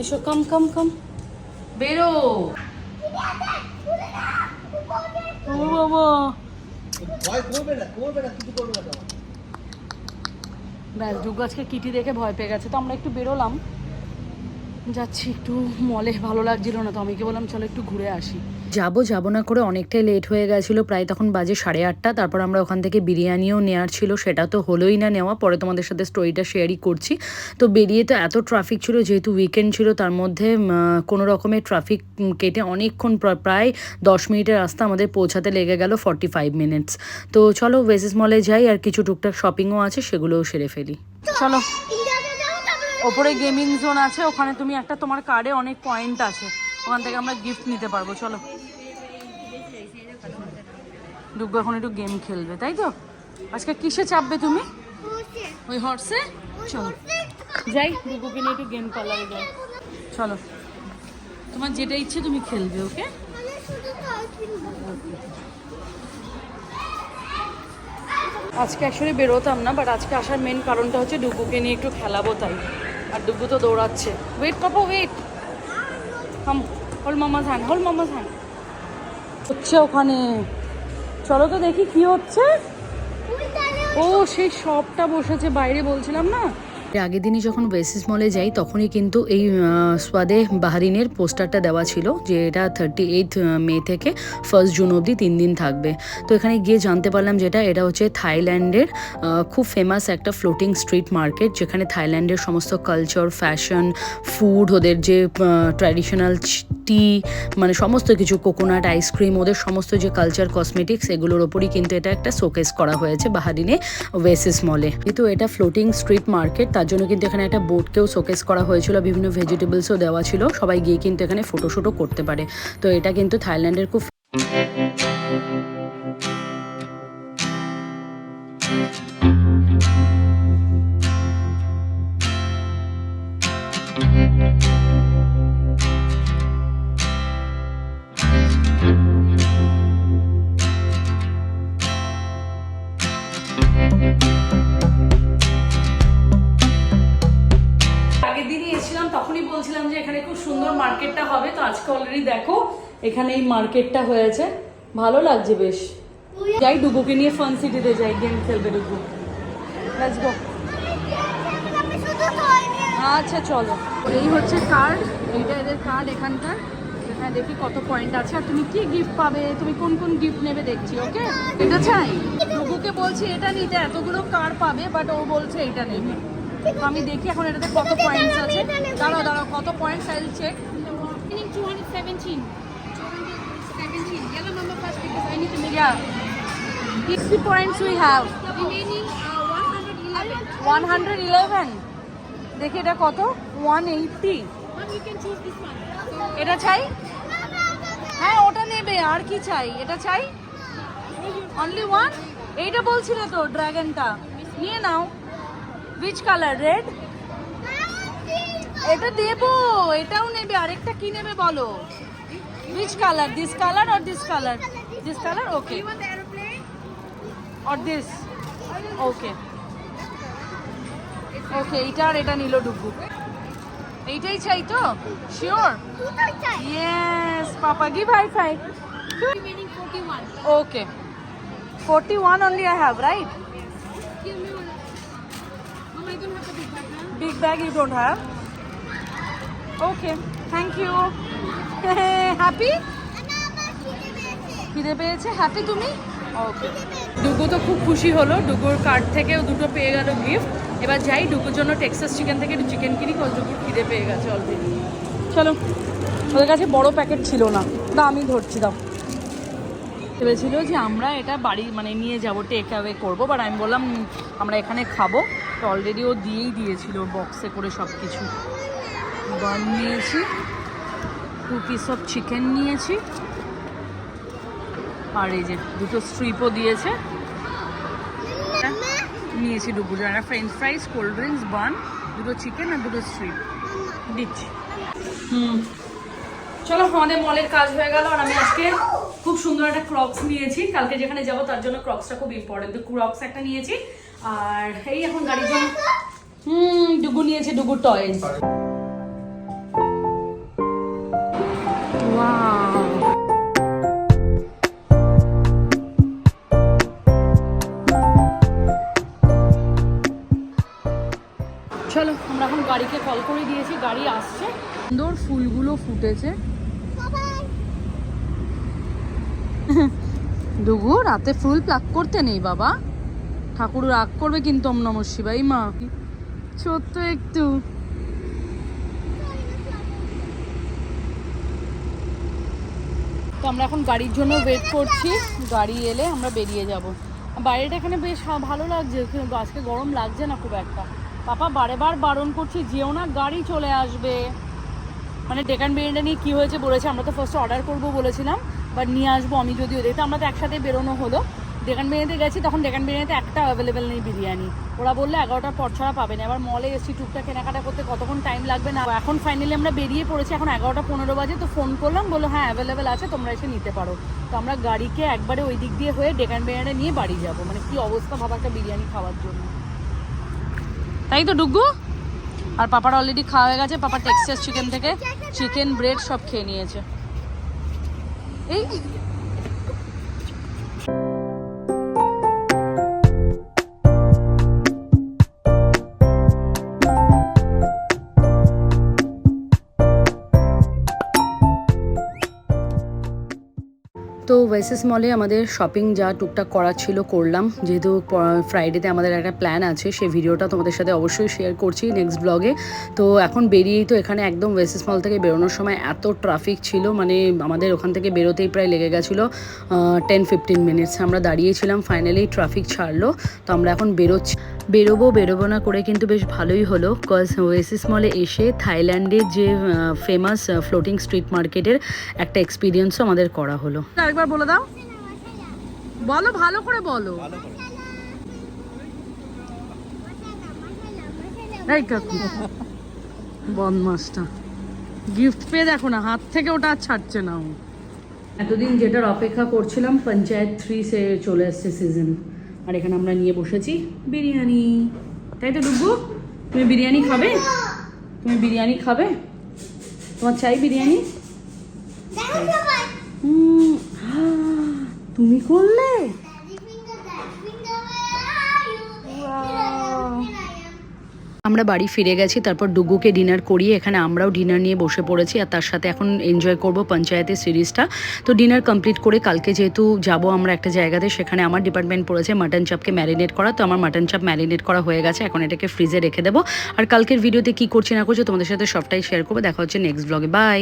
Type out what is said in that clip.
এসো কাম কাম কাম বেরো। ও বাবা। ব্যাস দুর্গা আজকে কিটি দেখে ভয় পেয়ে গেছে। তো আমরা একটু বেরোলাম। যাচ্ছি, একটু মলে ভালো লাগছিল না তো। আমি কি বললাম, চলো একটু ঘুরে আসি। যাব যাব না করে অনেকটাই লেট হয়ে গেছিল, প্রায় তখন বাজে সাড়ে আটটা। তারপর আমরা ওখান থেকে বিরিয়ানিও নেওয়ার ছিল, সেটা তো হলোই না নেওয়া। পরে তোমাদের সাথে স্টোরিটা শেয়ারই করছি। তো বেরিয়ে তো এত ট্রাফিক ছিল, যেহেতু উইকেন্ড ছিল, তার মধ্যে কোনো রকমের ট্রাফিক কেটে অনেকক্ষণ প্র- প্রায় দশ মিনিটের রাস্তা আমাদের পৌঁছাতে লেগে গেল ফর্টি ফাইভ মিনিটস তো চলো ওয়েসেস মলে যাই, আর কিছু টুকটাক শপিংও আছে, সেগুলোও সেরে ফেলি। চলো। ওপরে গেমিং জোন আছে, ওখানে তুমি একটা তোমার কার্ডে অনেক পয়েন্ট আছে। ওখান থেকে আমরা গিফট নিতে পারব, চলো। ডুগ্গু এখন একটু গেম খেলবে, তাই তো? আজকে কিসে চাপবে তুমি? ওই হর্সে চলো। যাই ডুগ্গুকে নিয়ে একটু গেম পার্লারে চলো। তোমার যেটা ইচ্ছে তুমি খেলবে, ওকে? আজকে অ্যাকচুয়ালি বেরোতাম না বাট আজকে আসার মেন কারণটা হচ্ছে ডুগুকে নিয়ে একটু খেলাবো তাই। আর ডুগু তো দৌড়াচ্ছে। ওয়েট পাবো ওয়েট হাম hold mama's hand hold mama's hand হচ্ছে ওখানে। চলো তো দেখি কি হচ্ছে। ও সেই শপটা বসেছে বাইরে বলছিলাম না। আগের দিনই যখন বেসিস মলে যাই, তখনই কিন্তু এই সোয়াদে বাহারিনের পোস্টারটা দেওয়া ছিল, যে এটা থার্টি এইট মে থেকে ফার্স্ট জুন অবধি তিন দিন থাকবে। তো এখানে গিয়ে জানতে পারলাম যেটা, এটা হচ্ছে থাইল্যান্ডের খুব ফেমাস একটা ফ্লোটিং স্ট্রিট মার্কেট যেখানে থাইল্যান্ডের সমস্ত কালচার ফ্যাশন ফুড ওদের যে ট্র্যাডিশনাল টি মানে সমস্ত কিছু কোকোনাট আইসক্রিম ওদের সমস্ত যে কালচার কসমেটিক্স এগুলোর ওপরই কিন্তু এটা একটা শোকেস করা হয়েছে বাহারিনে ওয়েসিস মলে কিন্তু এটা ফ্লোটিং স্ট্রিট মার্কেট তার জন্য কিন্তু এখানে একটা বোটকেও শোকেস করা হয়েছিল, বিভিন্ন ভেজিটেবলসও দেওয়া ছিল, সবাই গিয়ে কিন্তু এখানে ফটোশুটও করতে পারে। তো এটা কিন্তু থাইল্যান্ডের খুব আগের দেখো এখানে এই মার্কেটটা হয়েছে। ভালো লাগছে বেশ। যাই, ডুবুকে নিয়ে ফান সিটিতে যাই গেম খেলবে লেটস গো আচ্ছা চলো। এই হচ্ছে কার্ড এইটা এদের কার্ড এখানকার। এখানে দেখি কত পয়েন্ট আছে। আর তুমি কি গিফট পাবে? তুমি কোন কোন গিফট নেবে দেখছি ওকে এটা চাই। ডুগুকে বলছি, এটা নিতে এতগুলো কার্ড পাবে বাট ও বলছে এটা নেবে। আমি দেখি এখন এটাতে কত পয়েন্টস আছে। দাঁড়াও দাঁড়াও, কত points I'll check Meaning 217. 217. Yellow number first because I need to make Yeah. 60 points we have. remaining uh, 111. 111 দেখি এটা কত 180 Mom, you can choose this one. এটা চাই হ্যাঁ ওটা নেবে আর কি চাই এটা চাই অনলি ওয়ান এইটা বলছিলে তো ড্রাগনটা নিয়ে নাও উইচ কালার রেড এটা দেবো এটাও নেবে আরেকটা কি নেবে বলো? Which colour this colour or this colour this colour okay you want the aeroplane? Or this okay okay এইটা আর এটা নিল ডুবু এইটাই চাই তো? Sure yes papa give high five okay 41 only I have right? Give me one. Mom, I don't have the big bag now. big bag you don't have okay, thank you. Happy খিদে পেয়েছে। Happy তুমি? ওকে ডুগু তো খুব খুশি হলো। ডুগুর card থেকেও দুটো পেয়ে গেল গিফট এবার যাই, ডুগুর জন্য টেক্সাস চিকেন থেকে চিকেন কিনি, কারণ ডুগুর খিদে পেয়ে গেছে অলরেডি চলো, ওদের কাছে বড় প্যাকেট ছিল না। না আমি ধরছি, দাও। ভেবেছিল যে আমরা এটা বাড়ি মানে নিয়ে যাব টেক অ্যাওয়ে করব বাট আমি বললাম আমরা এখানে খাব। তো অলরেডি ও দিয়েই দিয়েছিল বক্সে করে সব কিছু বান নিয়েছি টু পিস অফ চিকেন নিয়েছি। আর এই যে দুটো স্ট্রিপও দিয়েছে। নিয়েছি ডুবুর জন্য French fries cold drinks bun দুটো চিকেন আর দুটো স্ট্রিপ দিচ্ছি। হুম। চলো, আমাদের মলের কাজ হয়ে গেল, আর আমি আজকে খুব সুন্দর একটা ক্রক্স নিয়েছি। কালকে যেখানে যাব, তার জন্য ক্রক্সটা খুব ইম্পর্টেন্ট ক্রক্স একটা নিয়েছি, আর এই এখন গাড়ির জন্য হুম, ডুগু নিয়েছে, ডুগু টয়েস চলো, আমরা এখন গাড়িকে কল করে দিয়েছি, গাড়ি আসছে। সুন্দর ফুলগুলো ফুটেছে। ডুগু রাতে ফুল প্লাক করতে নেই বাবা। ঠাকুর রাগ করবে কিন্তু ওম নম শিবাই মা। ছোট্ট একটু। তো আমরা এখন গাড়ির জন্য ওয়েট করছি। গাড়ি এলে আমরা বেরিয়ে যাব। বাইরেটা এখানে বেশ ভালো লাগছে। আজকে গরম লাগছে না খুব একটা। পাপা বারে বার বারণ করছি, যেও না, গাড়ি চলে আসবে। মানে ডেকান বিরিয়ানিটা নিয়ে কী হয়েছে বলেছে, আমরা তো ফার্স্ট অর্ডার করব বলেছিলাম বাট নিয়ে আসব আমি যদিও। দেখতে আমরা তো একসাথে বেরোনো হলো ডেকান বিরিয়ানিতে গেছি, তখন ডেকান বিরিয়ানিতে একটা অ্যাভেলেবেল নেই বিরিয়ানি। ওরা বললে এগারোটার পর ছাড়া পাবে না। এবার মলে এসেছি টুকটা কেনাকাটা করতে কতক্ষণ টাইম লাগবে না। এখন ফাইনালি আমরা বেরিয়ে পড়েছি, এখন এগারোটা পনেরো বাজে, তো ফোন করলাম, বলল হ্যাঁ অ্যাভেলেবেল আছে, তোমরা এসে নিতে পারো। তো আমরা গাড়িকে একবারে ওই দিক দিয়ে হয়ে ডেকান বিরিয়ানি নিয়ে বাড়ি যাব। মানে কি অবস্থা ভাবা একটা বিরিয়ানি খাওয়ার জন্য। তাই তো, ডুগু? আর পাপার অলরেডি খাওয়া হয়ে গেছে, পাপা টেক্সাস চিকেন থেকে। চিকেন ব্রেড সব খেয়ে নিয়েছে। এই তো ওয়েসেস মলে আমাদের শপিং যা টুকটাক করা ছিল করলাম। যেহেতু ফ্রাইডেতে আমাদের একটা প্ল্যান আছে, সেই ভিডিওটা তোমাদের সাথে অবশ্যই শেয়ার করছি নেক্সট ব্লগে তো এখন বেরিয়েই তো এখানে একদম ওয়েসেস মল থেকে বেরোনোর সময় এত ট্রাফিক ছিল মানে আমাদের ওখান থেকে বেরোতেই প্রায় লেগে গেছিল টেন ফিফটিন মিনিটস আমরা দাঁড়িয়েছিলাম ফাইনালি ট্রাফিক ছাড়লো, তো আমরা এখন বেরোচ্ছি। বেরোবো বেরোবো না করে কিন্তু বেশ ভালোই হলো কজ ওয়েসিস মলে এসে থাইল্যান্ডের যে ফেমাস ফ্লোটিং স্ট্রিট মার্কেটের একটা এক্সপিরিয়েন্সও আমাদের করা হলো। আরেকবার বলে দাও। বলো ভালো করে বলো। এই কাকু বদমাসটা। গিফট পেয়ে দেখো না হাত থেকে ওটা আর ছাড়ছে না ও। এতদিন যেটার অপেক্ষা করছিলাম পঞ্চায়েত থ্রি সে চলে আসছে সিজন আর এখানে আমরা নিয়ে বসেছি বিরিয়ানি। তাই তো ডুবু তুমি বিরিয়ানি খাবে? তুমি বিরিয়ানি খাবে? তোমার চাই বিরিয়ানি? হুম, তুমি করলে? আমরা বাড়ি ফিরে গেছি, তারপর ডুগুকে ডিনার করিয়ে এখানে আমরাও ডিনার নিয়ে বসে পড়েছি আর তার সাথে এখন এনজয় করব পঞ্চায়েতের সিরিজটা। তো ডিনার কমপ্লিট করে কালকে যেহেতু যাব আমরা একটা জায়গাতে, সেখানে আমার ডিপার্টমেন্ট পড়েছে মাটন চাপকে ম্যারিনেট করা। তো আমার মাটন চাপ ম্যারিনেট করা হয়ে গেছে, এখন এটাকে ফ্রিজে রেখে দেবো। আর কালকের ভিডিওতে কি করছি না করছি তোমাদের সাথে সবটাই শেয়ার করব। দেখা হচ্ছে নেক্সট ব্লগে বাই